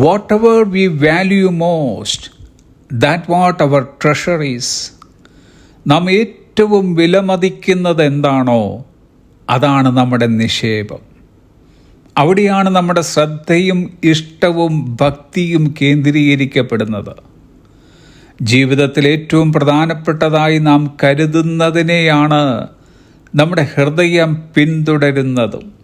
whatever we value most, that what our treasure is. നാം ഏറ്റവും വിലമതിക്കുന്നത് എന്താണോ അതാണ് നമ്മുടെ നിക്ഷേപം. അവിടെയാണ് നമ്മുടെ ശ്രദ്ധയും ഇഷ്ടവും ഭക്തിയും കേന്ദ്രീകരിക്കപ്പെടുന്നത്. ജീവിതത്തിൽ ഏറ്റവും പ്രധാനപ്പെട്ടതായി നാം കരുതുന്നതിനെയാണ് നമ്മുടെ ഹൃദയം പിന്തുടരുന്നതും.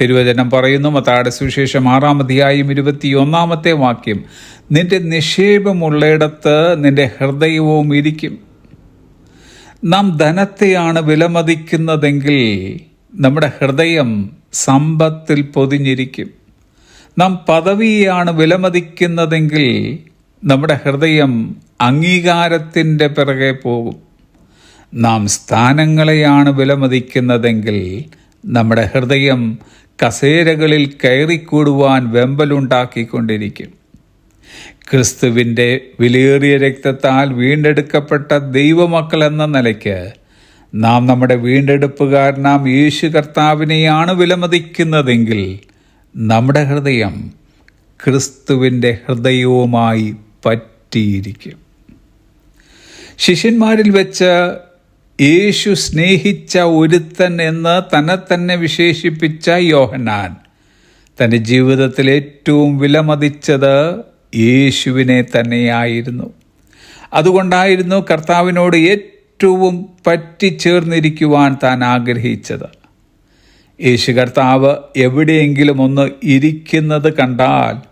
തിരുവചനം പറയുന്നു. മത്താടെ സുവിശേഷം ആറാം അധ്യായം ഇരുപത്തിയൊന്നാമത്തെ വാക്യം. നിന്റെ നിക്ഷേപമുള്ളയിടത്ത് നിന്റെ ഹൃദയവും ഇരിക്കും. നാം ധനത്തെയാണ് വിലമതിക്കുന്നതെങ്കിൽ നമ്മുടെ ഹൃദയം സമ്പത്തിൽ പൊതിഞ്ഞിരിക്കും. നാം പദവിയാണ് വിലമതിക്കുന്നതെങ്കിൽ നമ്മുടെ ഹൃദയം അംഗീകാരത്തിന്റെ പിറകെ പോകും. നാം സ്ഥാനങ്ങളെയാണ് വിലമതിക്കുന്നതെങ്കിൽ നമ്മുടെ ഹൃദയം കസേരകളിൽ കയറിക്കൂടുവാൻ വെമ്പലുണ്ടാക്കിക്കൊണ്ടിരിക്കും. ക്രിസ്തുവിന്റെ വിലയേറിയ രക്തത്താൽ വീണ്ടെടുക്കപ്പെട്ട ദൈവമക്കൾ എന്ന നിലയ്ക്ക് നാം നമ്മുടെ വീണ്ടെടുപ്പുകാരനാം യേശു കർത്താവിനെയാണ് വിലമതിക്കുന്നതെങ്കിൽ നമ്മുടെ ഹൃദയം ക്രിസ്തുവിന്റെ ഹൃദയവുമായി പറ്റിയിരിക്കും. ശിഷ്യന്മാരിൽ വെച്ച് യേശു സ്നേഹിച്ച ഒരുത്തൻ എന്ന് തന്നെ തന്നെ വിശേഷിപ്പിച്ച യോഹന്നാൻ. തന്റെ ജീവിതത്തിൽ ഏറ്റവും വിലമതിച്ചത് യേശുവിനെ തന്നെയായിരുന്നു. അതുകൊണ്ടായിരുന്നു കർത്താവിനോട് ഏറ്റവും പറ്റിച്ചേർന്നിരിക്കുവാൻ താൻ ആഗ്രഹിച്ചത്. യേശു കർത്താവ് എവിടെയെങ്കിലും ഒന്ന് ഇരിക്കുന്നത് കണ്ടാൽ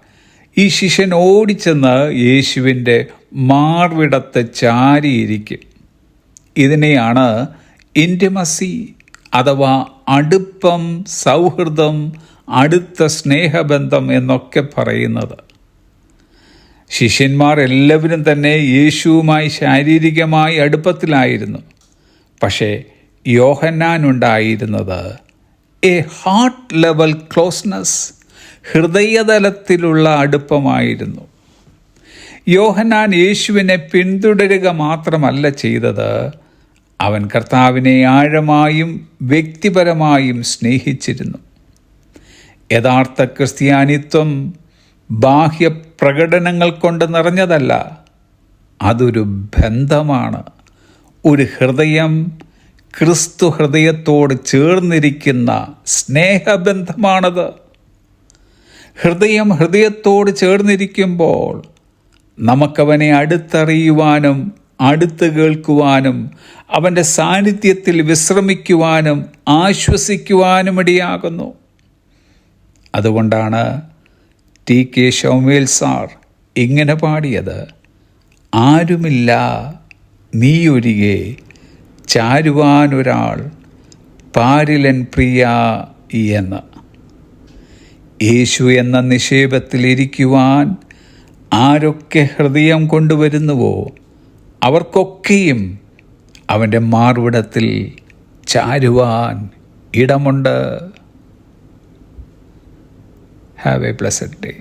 ഈ ശിഷ്യൻ ഓടിച്ചെന്ന് യേശുവിന്റെ മാർവിടത്തെ ചാരിയിരിക്കും. ഇതിനെയാണ് ഇന്റിമസി അഥവാ അടുപ്പം സൗഹൃദം അടുത്ത സ്നേഹബന്ധം എന്നൊക്കെ പറയുന്നത്. ശിഷ്യന്മാർ എല്ലാവരും തന്നെ യേശുവുമായി ശാരീരികമായി അടുപ്പത്തിലായിരുന്നു. പക്ഷേ യോഹന്നാനുണ്ടായിരുന്നത് എ ഹാർട്ട് ലെവൽ ക്ലോസ്നെസ് ഹൃദയതലത്തിലുള്ള അടുപ്പമായിരുന്നു. യോഹന്നാൻ യേശുവിനെ പിന്തുടരുക മാത്രമല്ല ചെയ്തത്. അവൻ കർത്താവിനെ ആഴമായും വ്യക്തിപരമായും സ്നേഹിച്ചിരുന്നു. യഥാർത്ഥ ക്രിസ്ത്യാനിത്വം ബാഹ്യ പ്രകടനങ്ങൾ കൊണ്ട് നിറഞ്ഞതല്ല അതൊരു ബന്ധമാണ്. ഒരു ഹൃദയം ക്രിസ്തു ഹൃദയത്തോട് ചേർന്നിരിക്കുന്ന സ്നേഹബന്ധമാണത്. ഹൃദയം ഹൃദയത്തോട് ചേർന്നിരിക്കുമ്പോൾ നമുക്കവനെ അടുത്തറിയുവാനും അടുത്ത് കേൾക്കുവാനും അവന്റെ സാന്നിധ്യത്തിൽ വിശ്രമിക്കുവാനും ആശ്വസിക്കുവാനും ഇടയാകുന്നു അതുകൊണ്ടാണ് ടി കെ ഷൗമേൽ സാർ ഇങ്ങനെ പാടിയത്. ആരുമില്ല നീയൊരികെ ചാരുവാനൊരാൾ പാരിലൻ പ്രിയ എന്ന്. യേശു എന്ന നിക്ഷേപത്തിലിരിക്കുവാൻ ആരൊക്കെ ഹൃദയം കൊണ്ടുവരുന്നുവോ അവർക്കൊക്കെയും അവന്റെ മാർവിടത്തിൽ ചാരുവാൻ ഇടമുണ്ട്. Have a blessed day